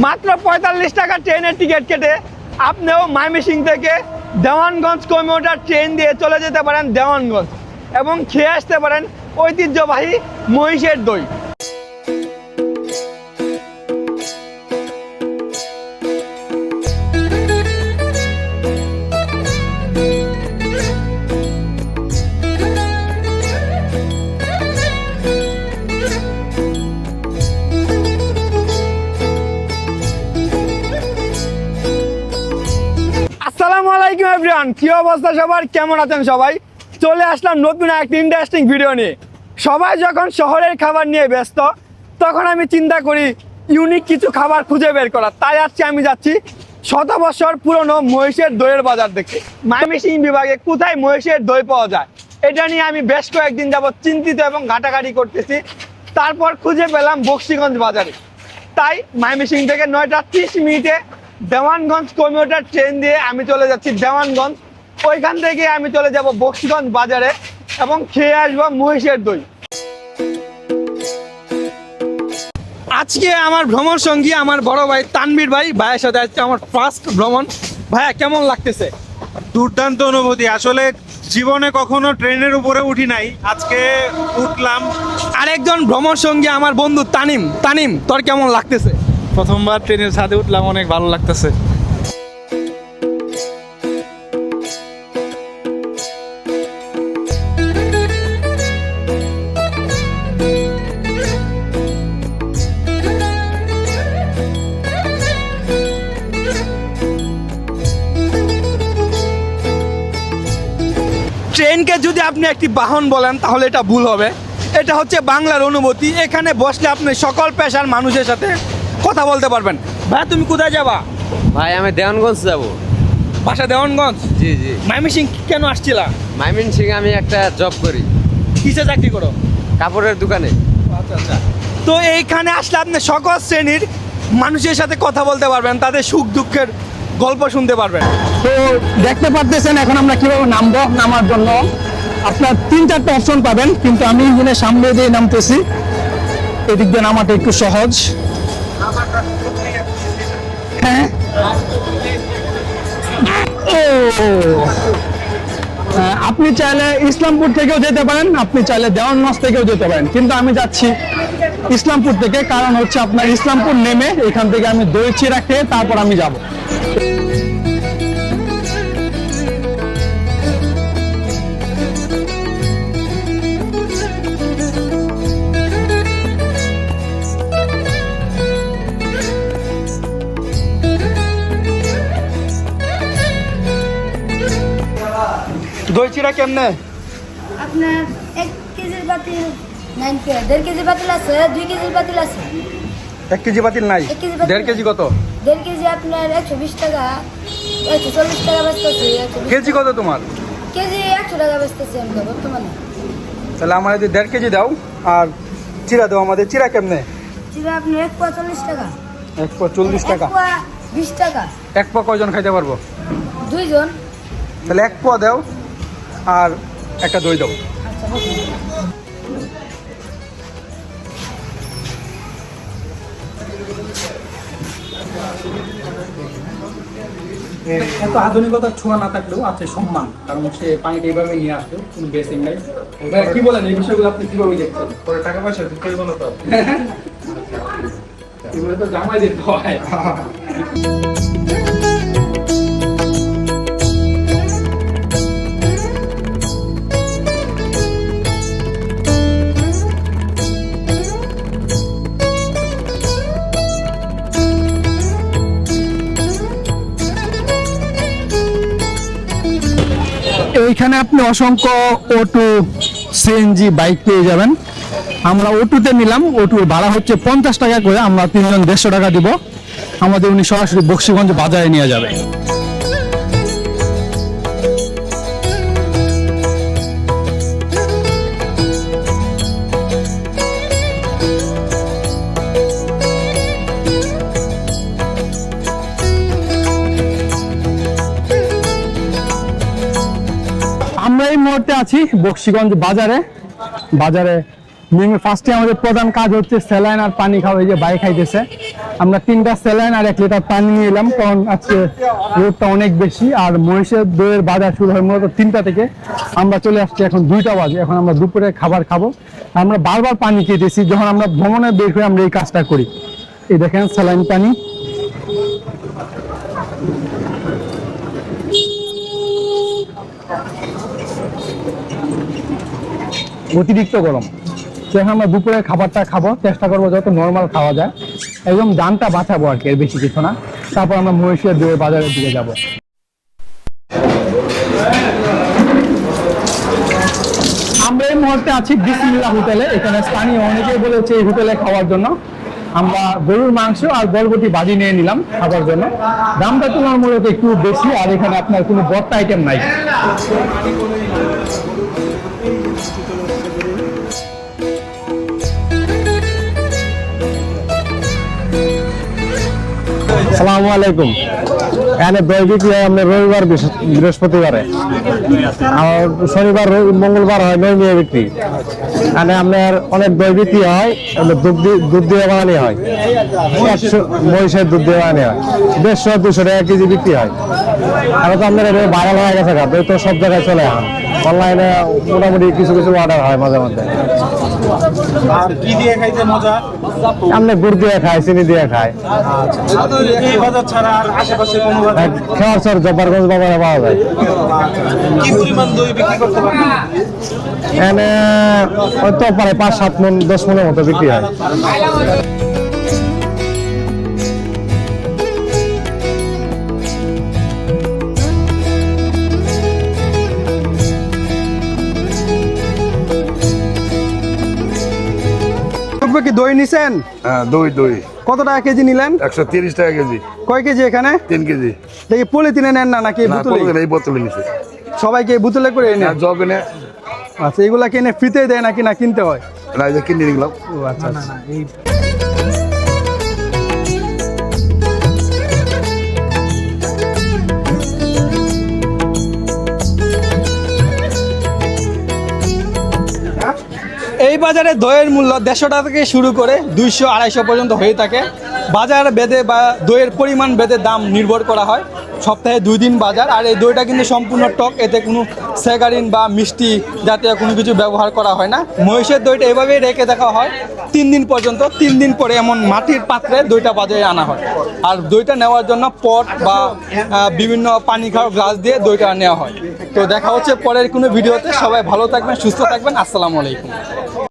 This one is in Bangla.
মাত্র পঁয়তাল্লিশ টাকা ট্রেনের টিকিট কেটে আপনিও মাইমিসিং থেকে দেওয়ানগঞ্জ কমিউটার ট্রেন দিয়ে চলে যেতে পারেন দেওয়ানগঞ্জ এবং খেয়ে আসতে পারেন ঐতিহ্যবাহী মহিষের দই। এভরিওয়ান কি অবস্থা সবার? কেমন আছেন সবাই? চলে আসলাম নতুন একটা ইন্টারেস্টিং ভিডিও নিয়ে। সবাই যখন শহরের খাবার নিয়ে ব্যস্ত, তখন আমি চিন্তা করি ইউনিক কিছু খাবার খুঁজে বের করা। তাই আজকে আমি যাচ্ছি শত বছর পুরনো মহিষের দইয়ের বাজার দেখতে। মাইমিসিং বিভাগে কোথায় মহিষের দই পাওয়া যায়? এটা নিয়ে আমি বেশ কয়েকদিন যাবত চিন্তিত এবং ঘাটাঘাটি করতেছি। তারপর খুঁজে পেলাম বক্সিগঞ্জ বাজারে। তাই মাইমিসিং থেকে নয়টা ত্রিশ মিনিটে দেওয়ানগঞ্জ কমিউটার ট্রেন দিয়ে আমি চলে যাচ্ছি দেওয়ানগঞ্জ। ওইখান থেকে আমি চলে যাব বক্সিগঞ্জ বাজারে এবং খেয়ে আসব মহিষের দই। আজকে আমার ভ্রমণ সঙ্গী আমার বড় ভাই তানবীর ভাই ভাইয়ের সাথে আজকে আমার ফার্স্ট ভ্রমণ। ভাইয়া কেমন লাগতেছে? দুর্দান্ত অনুভূতি। আসলে জীবনে কখনো ট্রেনের উপরে উঠি নাই। আজকে উঠলাম। আরেকজন ভ্রমণ সঙ্গী আমার বন্ধু তানিম। তানিম তোর কেমন লাগতেছে? প্রথমবার ট্রেনের ছাদে উঠলাম, অনেক ভালো লাগতেছে। ট্রেনকে যদি আপনি একটি বাহন বলেন, তাহলে এটা ভুল হবে। এটা হচ্ছে বাংলার অনুভূতি। এখানে বসলে আপনি সকল পেশার মানুষের সাথে কথা বলতে পারবেন। ভাই তুমি কোথায় যাবা? ভাই আমি দেওয়ানগঞ্জ যাব। বাসা দেওয়ানগঞ্জ? জি জি। মাইমিসিং কেন আসছিলা? মাইমিন সিং আমি একটা জব করি। কিসে চাকরি করো? কাপড়ের দোকানে। আচ্ছা আচ্ছা। তো এইখানে আসলে আপনি সকল শ্রেণির মানুষের সাথে কথা বলতে পারবেন তাদের সুখ দুঃখের গল্প শুনতে পারবেন। তো দেখতে পারতেছেন এখন আমরা কীভাবে নামবো? নামার জন্য আপনার তিন চারটা অপশন পাবেন কিন্তু আমি ইঞ্জিনের সামনে দিয়ে নামতেছি। এদিক দিয়ে নামাটা একটু সহজ। হ্যাঁ? আপনি চাইলে ইসলামপুর থেকেও যেতে পারেন, আপনি চাইলে দেওয়ানগঞ্জ থেকেও যেতে পারেন। কিন্তু আমি যাচ্ছি ইসলামপুর থেকে, কারণ হচ্ছে আপনার ইসলামপুর নেমে এখান থেকে আমি দই চিরা খেয়ে তারপর আমি যাব। দই চিরা কেমনে? আপনার এক কেজির বাতিল নাইন কে দেড় কেজি বাতিল আছে দুই কেজির বাতিল আছে। এক কেজি বাতিল নাই? দেড় কেজি কত? দেড় কেজি আপনার একশো বিশ টাকা একশো চল্লিশ টাকা বেচতেছি কেজি কত তোমার? কেজি একশো টাকা বেচতেছি আমরা বর্তমানে। তাহলে আমার যদি দেড় কেজি দাও আর চিরা দাও আমাদের চিরা কেমনে? চিরা আপনার এক পোয়া চল্লিশ টাকা। এক পো চল্লিশ টাকা। বিশ টাকা। এক পো কয়জন খাইতে পারব? দুইজন। তাহলে এক পোয়া দাও আর একটা দই দাও আচ্ছা এত আধুনিকতার ছোঁয়া না থাকলেও আছে সম্মান। কারণ সে পানিটা এইভাবে নিয়ে আসলো কোনো বেসিং নাই। কি বলেন এই বিষয়গুলো আপনি কীভাবে দেখছেন? পরে টাকা পয়সা দিতে হইব না তো। এগুলো তো জামাই দিতে হয় এইখানে আপনি অসংখ্য অটো সিএনজি বাইক পেয়ে যাবেন। আমরা অটোতে নিলাম অটোর ভাড়া হচ্ছে পঞ্চাশ টাকা করে, আমরা তিনজন দেড়শো টাকা দিব। আমাদের উনি সরাসরি বক্সিগঞ্জ বাজারে নিয়ে যাবে। মুহূর্তে আছি বক্সিগঞ্জ বাজারে। বাজারে মিমি ফার্স্টে আমাদের প্রধান কাজ হচ্ছে স্যালাইন আর পানি খাওয়া, এই যে বাই খাইতেছে। আমরা তিনটা স্যালাইন আর এক লিটার পানি নিয়ে এলাম, কারণ আজকে রোদটা অনেক বেশি আর মহিষের দইয়ের বাজার শুরু হয় মূলত তিনটা থেকে। আমরা চলে আসছি এখন দুইটা বাজে, এখন আমরা দুপুরে খাবার খাব। আমরা বারবার পানি খেতেছি, যখন আমরা ভ্রমণে বের হয়ে আমরা এই কাজটা করি। এই দেখেন স্যালাইন পানি। অতিরিক্ত গরম। সেখানে আমরা দুপুরে খাবারটা খাব, চেষ্টা করব যত নর্মাল খাওয়া যায়। একদম দানটা বাঁচাবো আর কি, এর বেশি কিছু না। তারপর আমরা মহিষের দুয়ে বাজারের দিকে যাব। আমরা এই মুহূর্তে আছি বিসমিল্লা হোটেলে। এখানে স্থানীয় অনেকেই বলেছে এই হোটেলে খাওয়ার জন্য। আমরা গরুর মাংস আর গরবটি বাজি নিয়ে নিলাম খাবার জন্য। দামটা তোমার মূলত একটু বেশি, আর এখানে আপনার কোনো বর্তা আইটেম নাই। সালামু আলাইকুম। এখানে দই বিক্রি হয় আপনার রবিবার, বৃহস্প- বৃহস্পতিবারে। আর শনিবার মঙ্গলবার হয় নিয়ে বিক্রি। এখানে আপনার অনেক দই বিক্রি হয় দুধ দুধ দিয়ে বানানি হয়। একশো মহিষের দুধ দিয়ে বানানি হয়। দেড়শো দুশো টাকা কেজি বিক্রি হয়। আর তো আপনার ভাইরাল হয়ে গেছে তো সব জায়গায় চলে এখন। অনলাইনে মোটামুটি কিছু কিছু অর্ডার হয় মাঝে মধ্যে। আর কি দিয়ে খাইতে মজা? আপনি গুড় দিয়ে খায় চিনি দিয়ে খায়। এই বাজার ছাড়া আর আশেপাশে কোনো বাজার? খেয়ার চর জব্বারগঞ্জ বাজারে পাওয়া যায়। কি পরিমাণ দই বিক্রি করতে পারবেন? এখানে হয়তো পারে পাঁচ সাত মন দশ মনের মতো বিক্রি হয়। কি দই নিছেন? হ্যাঁ দই দই। কত টাকা কেজি নিলেন? একশো তিরিশ টাকা কেজি। কয় কেজি এখানে? তিন কেজি। দেখি পলিথিনে নেন না নাকি এই বোতলে নিছে। সবাইকে বোতলে করে এনে? জব জগ এনে। আচ্ছা এগুলা কিনে ফ্রিতে দেয় নাকি না কিনতে হয়? না এই যে কিনে নিলাম। ও আচ্ছা আচ্ছা। বাজারে দইয়ের মূল্য দেড়শো টাকা থেকে শুরু করে দুইশো, আড়াইশো পর্যন্ত হয়ে থাকে। বাজার বেদে বা দইয়ের পরিমাণ বেদে দাম নির্ভর করা হয়। সপ্তাহে দুই দিন বাজার, আর এই দইটা কিন্তু সম্পূর্ণ টক, এতে কোনো স্যাগারিন বা মিষ্টি জাতীয় কোনো কিছু ব্যবহার করা হয় না। মহিষের দইটা এভাবেই রেখে দেখা হয়। তিন দিন পর্যন্ত, তিন দিন পরে এমন মাটির পাত্রে দইটা বাজারে আনা হয়। আর দইটা নেওয়ার জন্য পট বা বিভিন্ন পানি খাওয়ার গ্লাস দিয়ে দইটা নেওয়া হয়। তো দেখা হচ্ছে পরের কোনো ভিডিওতে। সবাই ভালো থাকবেন, সুস্থ থাকবেন। আসসালামু আলাইকুম।